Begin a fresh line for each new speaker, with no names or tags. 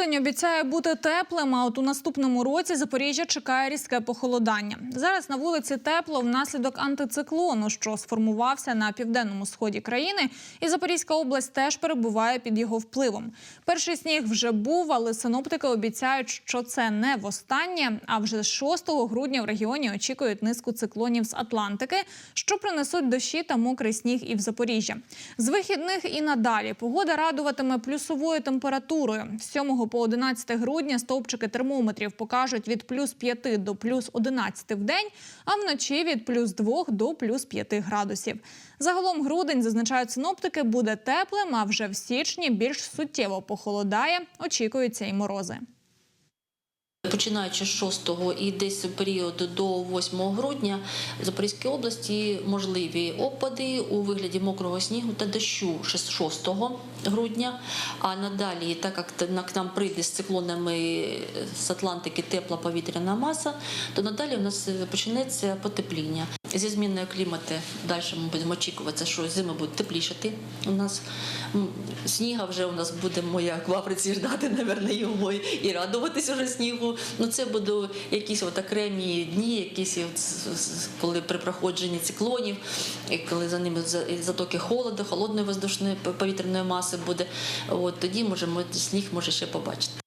Грудень обіцяє бути теплим, а от у наступному році Запоріжжя чекає різке похолодання. Зараз на вулиці тепло внаслідок антициклону, що сформувався на південному сході країни, і Запорізька область теж перебуває під його впливом. Перший сніг вже був, але синоптики обіцяють, що це не востаннє. А вже з 6 грудня в регіоні очікують низку циклонів з Атлантики, що принесуть дощі та мокрий сніг і в Запоріжжя. З вихідних і надалі погода радуватиме плюсовою температурою. З 7 по 11 грудня стовпчики термометрів покажуть від плюс 5 до плюс 11 в день, а вночі від плюс 2 до плюс 5 градусів. Загалом грудень, зазначають синоптики, буде теплим, а вже в січні більш суттєво похолодає. Очікуються і морози.
Починаючи з 6 і десь періоду до 8 грудня в Запорізькій області можливі опади у вигляді мокрого снігу та дощу 6 грудня. А надалі, так як к нам прийде з циклонами з Атлантики тепла повітряна маса, то надалі у нас почнеться потепління. Зі зміною клімату далі ми будемо очікувати, що зими будуть теплішати. У нас сніга вже у нас будемо як в Африці ждати, напевно, його і радуватися вже снігу. Ну це будуть якісь от окремі дні, якісь коли при проходженні циклонів, коли за ними затоки холоду, холодної воздушної повітряної маси буде. От тоді може сніг може ще побачити.